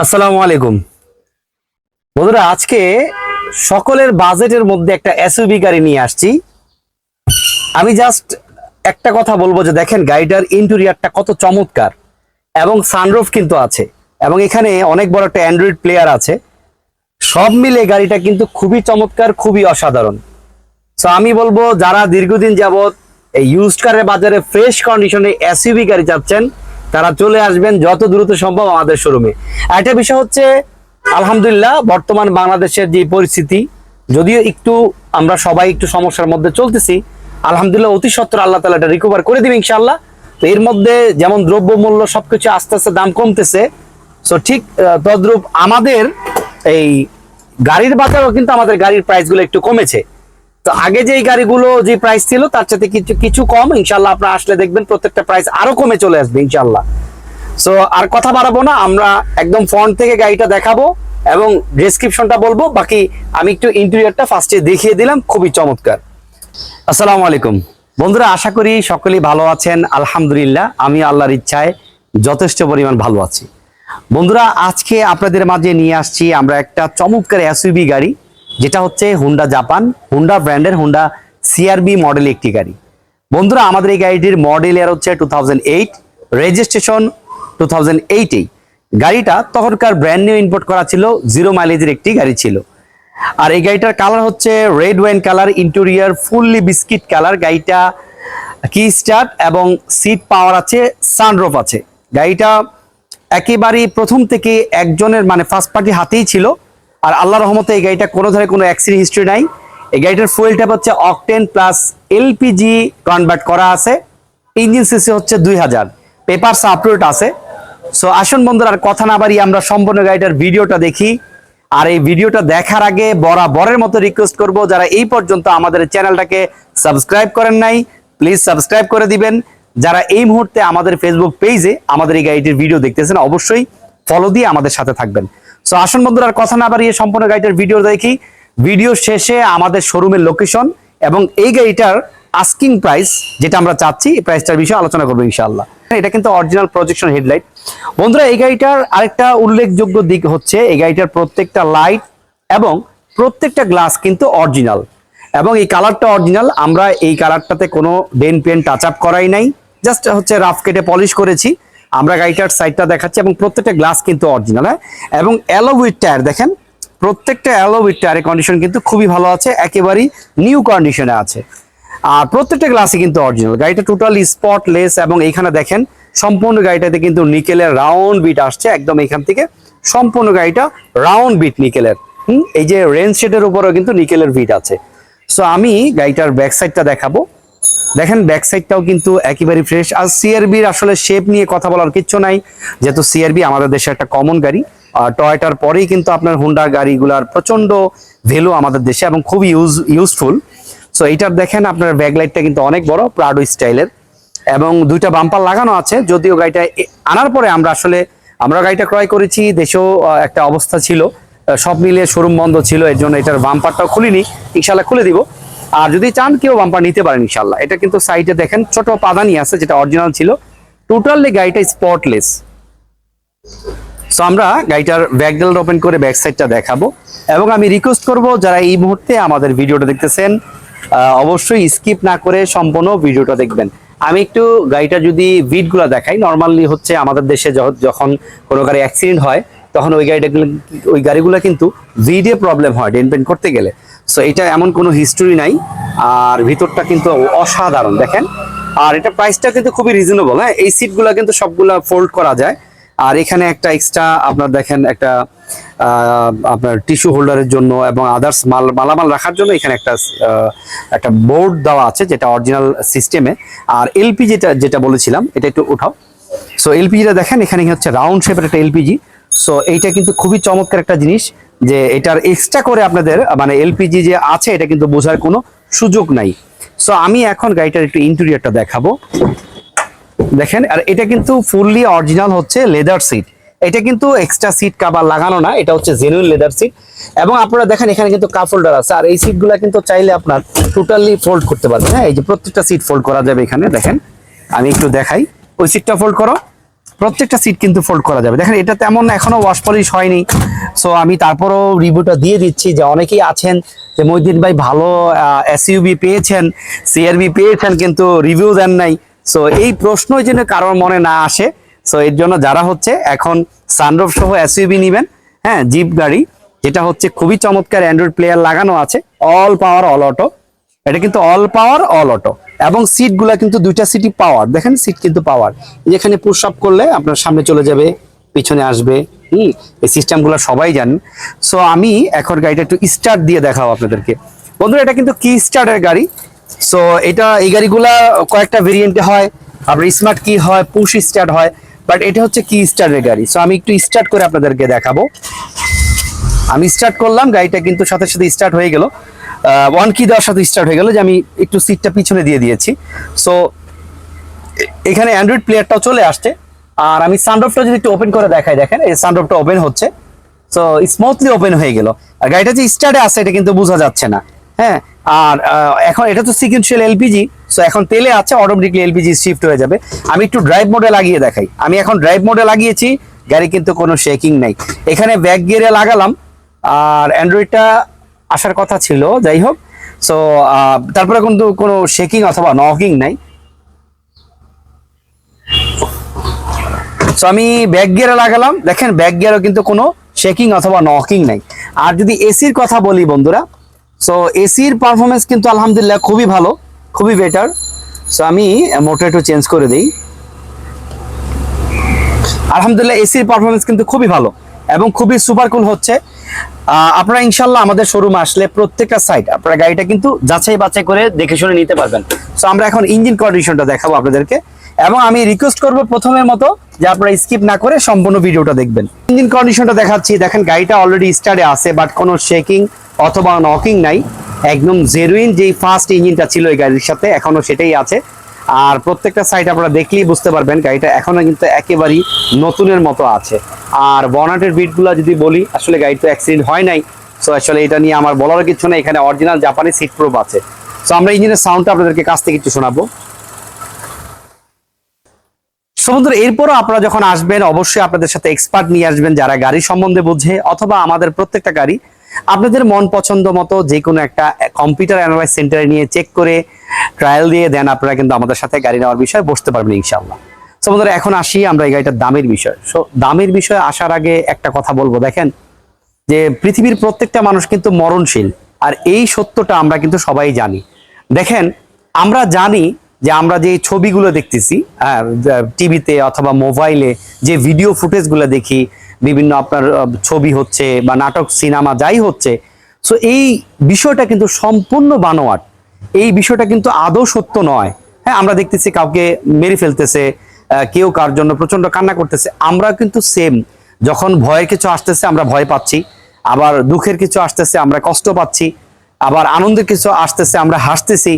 আসসালামু আলাইকুম। বন্ধুরা, আজকে সকলের বাজেটের মধ্যে একটা এসইউভি গাড়ি নিয়ে আসছি। আমি জাস্ট একটা কথা বলব যে দেখেন, গাড়িটার ইন্টেরিয়ারটা কত চমৎকার এবং সানরুফ কিন্তু আছে এবং এখানে অনেক বড় একটা অ্যান্ড্রয়েড প্লেয়ার আছে। সব মিলে গাড়িটা কিন্তু খুবই চমৎকার, খুবই অসাধারণ। সো আমি বলব, যারা দীর্ঘদিন যাবত এই ইউজড কারের বাজারে ফ্রেশ কন্ডিশনে এসইউভি গাড়ি চাচ্ছেন তারা চলে আসবেন যত দ্রুত সম্ভব আমাদের শোরুমে। একটা বিষয় হচ্ছে, আলহামদুলিল্লাহ, বর্তমান বাংলাদেশের যে পরিস্থিতি, যদিও একটু আমরা সবাই একটু সমস্যার মধ্যে চলতেছি, আলহামদুলিল্লাহ অতি সত্তর আল্লাহ তালা এটা রিকভার করে দিবে ইনশাল্লাহ তো এর মধ্যে যেমন দ্রব্যমূল্য সবকিছু আস্তে আস্তে দাম কমতেছে সো ঠিক তদ্রূপ আমাদের এই গাড়ির বাজারও কিন্তু আমাদের গাড়ির প্রাইসগুলো একটু কমেছে। তো আগে যে এই গাড়িগুলো যে প্রাইস ছিল, তার সাথে কিছু কিছু কম। ইনশাল্লাহ আপনারা আসলে দেখবেন প্রত্যেকটা প্রাইস আরও কমে চলে আসবে ইনশাল্লাহ সো আর কথা বাড়াবো না, আমরা একদম ফ্রন্ট থেকে গাড়িটা দেখাবো এবং ডেসক্রিপশনটা বলব। বাকি আমি একটু ইন্টেরিয়রটা ফার্স্টে দেখিয়ে দিলাম, খুবই চমৎকার। আসসালামু আলাইকুম। বন্ধুরা, আশা করি সকলেই ভালো আছেন, আলহামদুলিল্লাহ। আমি আল্লাহর ইচ্ছায় যথেষ্ট পরিমাণ ভালো আছি। বন্ধুরা, আজকে আপনাদের মাঝে নিয়ে আসছি আমরা একটা চমৎকার এসইবি গাড়ি। যেটা হচ্ছে হুন্ডা জাপান হুন্ডা ব্র্যান্ডের হুন্ডা সিআরবি মডেল একটি গাড়ি। বন্ধুরা, আমাদের এই গাড়িটির মডেল ইয়ার হচ্ছে টু রেজিস্ট্রেশন টু গাড়িটা তখনকার ব্র্যান্ড নিউ ইম্পোর্ট করা ছিল জিরো মাইলেজের একটি গাড়ি ছিল। আর এই গাড়িটার কালার হচ্ছে red wine colour interior fully biscuit colour গাড়িটা কি স্টার্ট এবং সিট পাওয়ার আছে সানরোফ আছে। গাড়িটা একেবারেই প্রথম থেকে একজনের মানে ফার্স্ট পার্টি হাতেই ছিল। আর আল্লাহ রহমতে এই গাড়িটা কোনো ধরনের কোনো অ্যাক্সিডেন্ট হিস্ট্রি নাই। এই গাড়িটার ফুয়েল ট্যাপ হচ্ছে অকটেন প্লাস এলপিজি কনভার্ট করা আছে। ইঞ্জিন সিসি হচ্ছে দুই হাজার। পেপারস আপলোড আছে। সো আসুন বন্ধুরা, আর কথা না বাড়িয়ে আমরা সম্পূর্ণ গাড়িটার ভিডিওটা দেখি। আর এই ভিডিওটা দেখার আগে বরাবরের মতো রিকোয়েস্ট করব, যারা এই পর্যন্ত আমাদের চ্যানেলটাকে সাবস্ক্রাইব করেন নাই প্লিজ সাবস্ক্রাইব করে দিবেন। যারা এই মুহূর্তে আমাদের ফেসবুক পেজে আমাদের এই গাড়িটির ভিডিও দেখতেছেন, অবশ্যই ফলো দিয়ে আমাদের সাথে থাকবেন। সো আসুন বন্ধুরা কথা না বাড়িয়ে সম্পূর্ণ গাড়িটার ভিডিও দেখি। ভিডিও শেষে আমাদের শোরুমের লোকেশন এবং এই গাড়িটার আস্কিং প্রাইস যেটা আমরা চাচ্ছি, এই প্রাইসটার বিষয়ে আলোচনা করব ইনশাআল্লাহ। এটা কিন্তু অরিজিনাল প্রজেকশন হেডলাইট বন্ধুরা, এই গাড়িটার আরেকটা উল্লেখযোগ্য দিক হচ্ছে, এই গাড়িটার প্রত্যেকটা লাইট এবং প্রত্যেকটা গ্লাস কিন্তু অরিজিনাল এবং এই কালারটা অরিজিনাল আমরা এই কালারটাতে কোনো ডেন পেন টাচ আপ করাই নাই। জাস্ট হচ্ছে রাফ কেটে পলিশ করেছি। আমরা গাড়িটার সাইডটা দেখাচ্ছি এবং প্রত্যেকটা গ্লাস কিন্তু অরিজিনাল হ্যাঁ? এবং অ্যালো উইথ টায়ার দেখেন, প্রত্যেকটা অ্যালো উইথ টায়ারের কন্ডিশন কিন্তু খুবই ভালো আছে, একেবারেই নিউ কন্ডিশনে আছে। আর প্রত্যেকটা গ্লাসই কিন্তু অরিজিনাল গাড়িটা টোটালি স্পটলেস এবং এইখানে দেখেন, সম্পূর্ণ গাড়িটাতে কিন্তু নিকেলের রাউন্ড বিট আসছে, একদম এখান থেকে। সম্পূর্ণ গাড়িটা রাউন্ড বিট নিকেলের। হুম? এই যে রেঞ্জ শেডের উপরেও কিন্তু নিকেলের বিট আছে। সো আমি গাড়িটার ব্যাক সাইডটা দেখাবো। দেখেন ব্যাক সাইডটাও কিন্তু একেবারে ফ্রেশ আর সিআরবির আসলে শেপ নিয়ে কথা বলার কিচ্ছু নাই। যেহেতু সিআরবি আমাদের দেশে একটা কমন গাড়ি। আর টয়টার পরেই কিন্তু আপনার হুন্ডা গাড়িগুলার প্রচণ্ড ভ্যালু আমাদের দেশে এবং খুবই ইউজ ইউজফুল সো এইটার দেখেন আপনার ব্যাকলাইটটা কিন্তু অনেক বড় প্রাডো স্টাইলের এবং দুইটা বাম্পার লাগানো আছে, যদিও গাড়িটা আনার পরে আমরা আসলে, আমরা গাড়িটা ক্রয় করেছি, দেশেও একটা অবস্থা ছিল। সব মিলিয়ে শোরুম বন্ধ ছিল, এর জন্য এটার বাম্পারটাও খুলিনি। ইনশাল্লাহ খুলে দিব। আর যদি চান, কেউ বাম্পার নিতে পারেন ইনশাল্লাহ এটা কিন্তু সাইডে দেখেন, ছোট পাদানি আছে, যেটা অরিজিনাল ছিল। টোটালি গাড়িটা স্পটলেস সো আমরা গাড়িটার ব্যাকডেল ওপেন করে ব্যাক সাইডটা দেখাবো। এবং আমি রিকোয়েস্ট করব, যারা এই মুহূর্তে আমাদের ভিডিওটা দেখতেছেন অবশ্যই স্কিপ না করে সম্পূর্ণ ভিডিওটা দেখবেন। আমি একটু গাড়িটা যদি ভিডগুলো দেখাই নর্মালি হচ্ছে আমাদের দেশে যখন কোনো গাড়ি অ্যাক্সিডেন্ট হয়, তখন ওই গাড়িটা ওই গাড়িগুলো কিন্তু ভিডে প্রবলেম হয় ডেনপেন করতে গেলে। সো এটা এমন কোনো হিস্টোরি নাই, আর ভিতরটা কিন্তু অসাধারণ, দেখেন। আর এটা প্রাইসটা কিন্তু খুবই রিজনেবল হ্যাঁ? এই সিটগুলো কিন্তু সবগুলা ফোল্ড করা যায়। আর এখানে একটা এক্সট্রা আপনার দেখেন একটা আপনার টিস্যু হোল্ডারের জন্য এবং আদার্স মাল, মালামাল রাখার জন্য এখানে একটা একটা বোর্ড দেওয়া আছে, যেটা অরিজিনাল সিস্টেমে আর এলপি যেটা যেটা বলেছিলাম, এটা একটু উঠাও। সো এলপিজিটা দেখেন, এখানে হচ্ছে রাউন্ড শেপের একটা এলপিজি সো এইটা কিন্তু খুবই চমৎকার একটা জিনিস। যে এটার এক্সট্রা করে আপনাদের মানে এলপিজি যে আছে, এটা কিন্তু বোঝার কোনো সুযোগ নাই। সো আমি এখন গাড়িটার একটু ইন্টেরিয়রটা দেখাবো। দেখেন, আর এটা কিন্তু ফুললি অরিজিনাল হচ্ছে লেদার সিট এটা কিন্তু এক্সট্রা সিট কাভার লাগানো না, এটা হচ্ছে জেনুইন লেদার সিট এবং আপনারা দেখেন, এখানে কিন্তু কাপ হোল্ডার আছে। আর এই সিটগুলো কিন্তু চাইলে আপনার টোটালি ফোল্ড করতে পারবেন। হ্যাঁ এই যে প্রত্যেকটা সিট ফোল্ড করা যাবে এখানে, দেখেন। আমি একটু দেখাই। ওই সিটটা ফোল্ড করো। প্রত্যেকটা সিট কিন্তু ফোল্ড করা যাবে। দেখেন, এটা তেমন এখনও ওয়াশ পলিশ হয়নি। সো আমি তারপরও রিভিউটা দিয়ে দিচ্ছি যে অনেকেই আছেন যে মহিউদ্দিন ভাই ভালো এসইউবি পেয়েছেন সিআরবি পেয়েছেন, কিন্তু রিভিউ দেন নাই। সো এই প্রশ্নই যেন কারোর মনে না আসে। সো এর জন্য যারা হচ্ছে এখন সানরুফ সহ এসইউবি নেবেন হ্যাঁ জিপ গাড়ি, যেটা হচ্ছে খুবই চমৎকার অ্যান্ড্রয়েড প্লেয়ার লাগানো আছে অল পাওয়ার অল অটো এটা কিন্তু অল পাওয়ার অল অটো এবং সিটগুলা কিন্তু দুইটা সিটই পাওয়ার দেখেন সিট কিন্তু পাওয়ার যেখানে পুশ আপ করলে আপনার সামনে চলে যাবে, পিছনে আসবে, হুম? এই সিস্টেমগুলো সবাই জানেন সো আমি এখন গাড়িটা একটু স্টার্ট দিয়ে দেখাবো আপনাদেরকে। বন্ধুরা, এটা কিন্তু কি স্টার্টের গাড়ি? সো এটা এই গাড়িগুলা কয়েকটা ভেরিয়েন্টে হয়। আপনার স্মার্ট কি হয় পুশ স্টার্ট হয় বাট এটা হচ্ছে কি স্টার্টের গাড়ি? সো আমি একটু স্টার্ট করে আপনাদেরকে দেখাবো। আমি স্টার্ট করলাম, গাড়িটা কিন্তু সাথে সাথে স্টার্ট হয়ে গেল। ওয়ান কি দেওয়ার সাথে স্টার্ট হয়ে গেল যে আমি একটু সিটটা পিছনে দিয়ে দিয়েছি। সো এখানে অ্যান্ড্রয়েড প্লেয়ারটাও চলে আসছে। আর আমি সানড্রপটা যদি একটু ওপেন করে দেখাই, দেখেন, এই সানড্রপটা ওপেন হচ্ছে। সো স্মুথলি ওপেন হয়ে গেল। আর গাড়িটা যে স্টার্টে আছে, এটা কিন্তু বোঝা যাচ্ছে না। হ্যাঁ আর এখন এটা তো সিকুয়েন্সিয়াল এলপিজি সো এখন তেলে আছে অটোমেটিকলি এলপিজি শিফট হয়ে যাবে। আমি একটু ড্রাইভ মোডে লাগিয়ে দেখাই। আমি এখন ড্রাইভ মোডে লাগিয়েছি, গাড়ি কিন্তু কোনো শেকিং নাই। এখানে ব্যাক গিয়ারে লাগালাম, আর অ্যান্ড্রয়েডটা আসার কথা ছিল, যাই হোক। সো তারপরে কিন্তু কোনো শেকিং অথবা নকিং নাই। সো আমি ব্যাক গিয়ারে লাগালাম। দেখেন ব্যাক গিয়ারও কিন্তু কোনো শেকিং অথবা নকিং নাই। আর যদি এসির কথা বলি বন্ধুরা সো এসির পারফরমেন্স কিন্তু আলহামদুলিল্লাহ খুবই ভালো, খুবই বেটার সো আমি মোটর একটু চেঞ্জ করে দিই। আলহামদুলিল্লাহ এসির পারফরমেন্স কিন্তু খুবই ভালো। এবং খুবই সুপার কুল হচ্ছে। আপনারা ইনশাল্লাহ আমাদের শোরুমে আসলে প্রত্যেকটা সাইড আপনারা গাড়িটা কিন্তু যাচাই বাছাই করে দেখে শুনে নিতে পারবেন। সো আমরা এখন ইঞ্জিন কন্ডিশনটা দেখাবো আপনাদেরকে। এবং আমি রিকোয়েস্ট করব প্রথমের মতো যে আপনারা স্কিপ না করে সম্পূর্ণ ভিডিওটা দেখবেন। ইঞ্জিন কন্ডিশনটা দেখাচ্ছি। দেখেন গাড়িটা অলরেডি স্টার্টে আছে বাট কোনো শেকিং অথবা নকিং নাই। একদম জেরুইন যেই ফার্স্ট ইঞ্জিনটা ছিল এই গাড়ির সাথে, এখনও সেটাই আছে। আর প্রত্যেকটা সাইড আপনারা দেখলেই বুঝতে পারবেন গাড়িটা এখনও কিন্তু একেবারেই নতুনের মতো আছে। আর বনাটের বিটগুলো যদি বলি, আসলে গাড়ি তো অ্যাক্সিডেন্ট হয় নাই। সো আসলে এটা নিয়ে আমার বলার কিছু না এখানে অরিজিনাল জাপানি সিট প্রুফ আছে। সো আমরা ইঞ্জিনের সাউন্ডটা আপনাদেরকে কাছ থেকে একটু শোনাবো। সমুদ্র এরপরও আপনারা যখন আসবেন, অবশ্যই আপনাদের সাথে এক্সপার্ট নিয়ে আসবেন যারা গাড়ি সম্বন্ধে বোঝে অথবা আমাদের প্রত্যেকটা গাড়ি আপনাদের মন পছন্দ মতো যে কোনো একটা কম্পিউটার অ্যানালাইজ সেন্টারে নিয়ে চেক করে ট্রায়াল দিয়ে দেন আপনারা কিন্তু আমাদের সাথে গাড়ি নেওয়ার বিষয়ে বসতে পারবেন ইনশাআল্লাহ। সো বন্ধুরা, এখন আসি আমরা এই গাড়িটার দামের বিষয়। সো দামের বিষয়ে আসার আগে একটা কথা বলব। দেখেন যে পৃথিবীর প্রত্যেকটা মানুষ কিন্তু মরণশীল, আর এই সত্যটা আমরা কিন্তু সবাই জানি। দেখেন, আমরা জানি যে আমরা যে ছবিগুলো দেখতেছি টিভিতে অথবা মোবাইলে যে ভিডিও ফুটেজগুলো দেখি, বিভিন্ন আপনার ছবি হচ্ছে বা নাটক, সিনেমা যাই হচ্ছে সো এই বিষয়টা কিন্তু সম্পূর্ণ বানোয়াট। এই বিষয়টা কিন্তু আদৌ সত্য নয়। হ্যাঁ আমরা দেখতেছি কাউকে মেরে ফেলতেছে কেউ কার জন্য প্রচণ্ড কান্না করতেছে, আমরা কিন্তু সেম যখন ভয়ের কিছু আসতেছে, আমরা ভয় পাচ্ছি, আবার দুঃখের কিছু আসতেছে, আমরা কষ্ট পাচ্ছি, আবার আনন্দের কিছু আসতেছে, আমরা হাসতেছি।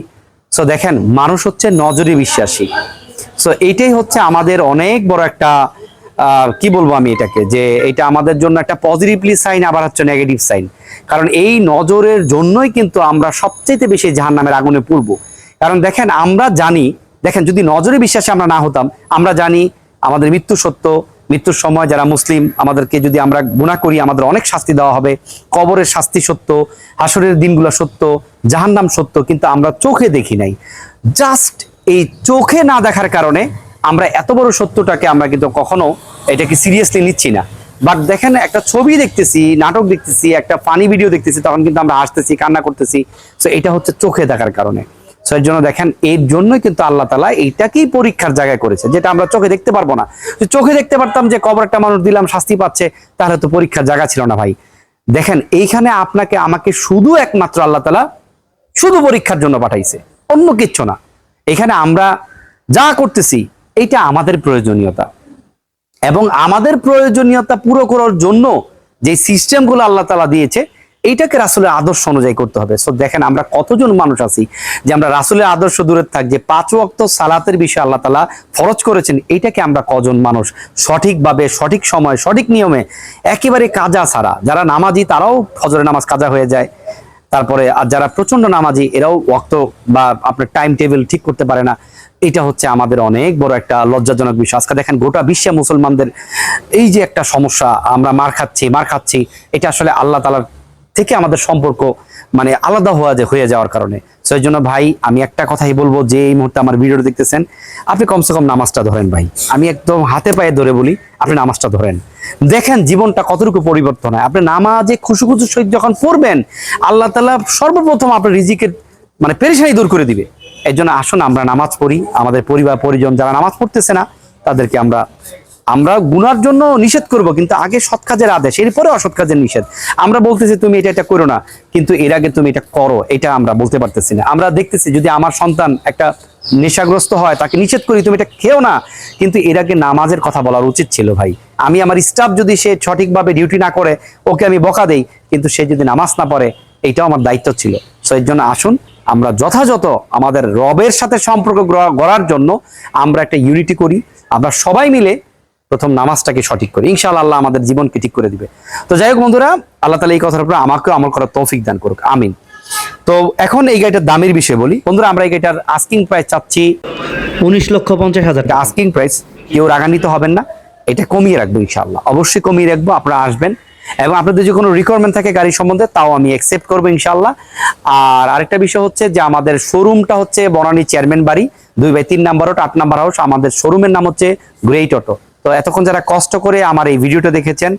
সো দেখেন, মানুষ হচ্ছে নজরে বিশ্বাসী। সো এইটাই হচ্ছে আমাদের অনেক বড় একটা কি বলব আমি এটাকে? যে এটা আমাদের জন্য একটা পজিটিভলি সাইন আবার হচ্ছে নেগেটিভ সাইন কারণ এই নজরের জন্যই কিন্তু আমরা সবচেয়ে বেশি জাহান নামের আগুনে পড়ব। কারণ দেখেন, আমরা জানি, দেখেন, যদি নজরে বিশ্বাসে আমরা না হতাম, আমরা জানি আমাদের মৃত্যু সত্য, মৃত্যুর সময় যারা মুসলিম, আমাদেরকে যদি আমরা গুণা করি, আমাদের অনেক শাস্তি দেওয়া হবে। কবরের শাস্তি সত্য হাসরের দিনগুলো সত্য, জাহান্নাম সত্য, কিন্তু আমরা চোখে দেখি নাই। জাস্ট এই চোখে না দেখার কারণে আমরা এত বড় সত্যটাকে আমরা কিন্তু কখনো এটাকে সিরিয়াসলি নিচ্ছি না। বাট দেখেন, একটা ছবি দেখতেছি, নাটক দেখতেছি, একটা ফানি ভিডিও দেখতেছি, তখন কিন্তু আমরা হাসতেছি, কান্না করতেছি। তো এটা হচ্ছে চোখে দেখার কারণে। So, এর জন্য দেখেন, এর জন্যই কিন্তু আল্লাহ তালা এইটাকেই পরীক্ষার জায়গায় করেছে, যেটা আমরা চোখে দেখতে পারব না। চোখে দেখতে পারতাম যে কবর একটা মানুষ দিলাম, শাস্তি পাচ্ছে, তাহলে তো পরীক্ষার জায়গা ছিল না ভাই। দেখেন, এইখানে আপনাকে, আমাকে শুধু একমাত্র আল্লাহ তালা শুধু পরীক্ষার জন্য পাঠাইছে, অন্য কিচ্ছু না। এখানে আমরা যা করতেছি এইটা আমাদের প্রয়োজনীয়তা। এবং আমাদের প্রয়োজনীয়তা পুরো করার জন্য যে সিস্টেমগুলো আল্লাহ তালা দিয়েছে, এইটাকে রাসুলের আদর্শ অনুযায়ী করতে হবে। সো দেখেন আমরা কতজন মানুষ আছি যে আমরা রাসুলের আদর্শ দূরে থাক, যে পাঁচ ওয়াক্ত সালাতের বিষয়ে আল্লাহ তালা ফরজ করেছেন, এইটাকে আমরা কজন মানুষ সঠিকভাবে, সঠিক সময়, সঠিক নিয়মে, একেবারে কাজা ছাড়া, যারা নামাজি তারাও ফজরের নামাজ কাজা হয়ে যায়। তারপরে, আর যারা প্রচণ্ড নামাজি, এরাও ওয়াক্ত বা আপনার টাইম টেবিল ঠিক করতে পারে না। এটা হচ্ছে আমাদের অনেক বড় একটা লজ্জাজনক বিষয়। আজকে দেখেন, গোটা বিশ্বে মুসলমানদের এই যে একটা সমস্যা, আমরা মার খাচ্ছি মার খাচ্ছি, এটা আসলে আল্লাহ তালার থেকে আমাদের সম্পর্ক মানে আলাদা হওয়া হয়ে যাওয়ার কারণে। সেই জন্য ভাই, আমি একটা কথাই বলব যে, এই মুহূর্তে আমার ভিডিও দেখতেছেন, আপনি কমসে কম নামাজটা ধরেন ভাই। আমি একদম হাতে পায়ে ধরে বলি, আপনি নামাজটা ধরেন। দেখেন জীবনটা কতটুকু পরিবর্তন হয়। আপনি নামাজে খুশু খুশু সহিত যখন পড়বেন, আল্লাহ তালা সর্বপ্রথম আপনার রিজিকের মানে পেরেশানি দূর করে দিবে। এর জন্য আসুন, আমরা নামাজ পড়ি। আমাদের পরিবার, পরিজন যারা নামাজ পড়তেছে না, তাদেরকে আমরা আমরা গুনার জন্য নিষেধ করব, কিন্তু আগে সৎ কাজের আদেশ এরপরে অসৎ কাজের নিষেধ। আমরা বলতেছি, তুমি এটা এটা করো না। কিন্তু এর আগে তুমি এটা করো, এটা আমরা বলতে পারতেছি না। আমরা দেখতেছি, যদি আমার সন্তান একটা নেশাগ্রস্ত হয়, তাকে নিষেধ করি, তুমি এটা খেও না। কিন্তু এর আগে নামাজের কথা বলার উচিত ছিল, ভাই। আমি আমার স্টাফ যদি সে সঠিকভাবে ডিউটি না করে, ওকে আমি বকা দেই, কিন্তু সে যদি নামাজ না পড়ে, এটাও আমার দায়িত্ব ছিল। সো, এর জন্য আসুন, আমরা যথাযথ আমাদের রবের সাথে সম্পর্ক গড়ার জন্য আমরা একটা ইউনিটি করি। আমরা সবাই মিলে প্রথম নামাজটাকে সঠিক করি। ইনশাআল্লাহ আল্লাহ আমাদের জীবনকে ঠিক করে দিবে। তো যাই হোক বন্ধুরা আল্লাহ তালা এই কথার উপরে আমাকেও আমল করার তৌফিক দান করুক। আমিন। তো এখন এই গাড়িটার দামের বিষয়ে বলি। বন্ধুরা আমরা এই গাড়িটার আস্কিং প্রাইস চাচ্ছি উনিশ লক্ষ পঞ্চাশ হাজার আস্কিং প্রাইস কেউ রাগান্বিত হবেন না। এটা কমিয়ে রাখব ইনশাআল্লাহ। অবশ্যই কমিয়ে রাখব আপনারা আসবেন। এবং আপনাদের যদি কোনো রিকোয়ারমেন্ট থাকে গাড়ি সম্বন্ধে তাও আমি অ্যাকসেপ্ট করব ইনশাল্লাহ আর আরেকটা বিষয় হচ্ছে যে আমাদের শোরুমটা হচ্ছে বনানী চেয়ারম্যান বাড়ি দুই বাই তিন নাম্বার আট নাম্বার হাউস আমাদের শোরুমের নাম হচ্ছে গ্রেট অটো তো এতক্ষণ যারা কষ্ট করে আমার এই ভিডিওটা দেখেছেন,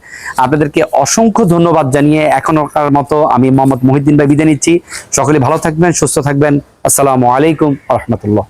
আপনাদেরকে অসংখ্য ধন্যবাদ জানিয়ে এখনকার মতো আমি মোহাম্মদ মহিদ্দিন ভাই বিদায় নিচ্ছি। সকলে ভালো থাকবেন, সুস্থ থাকবেন। আসসালামু আলাইকুম রহমতুল্লাহ।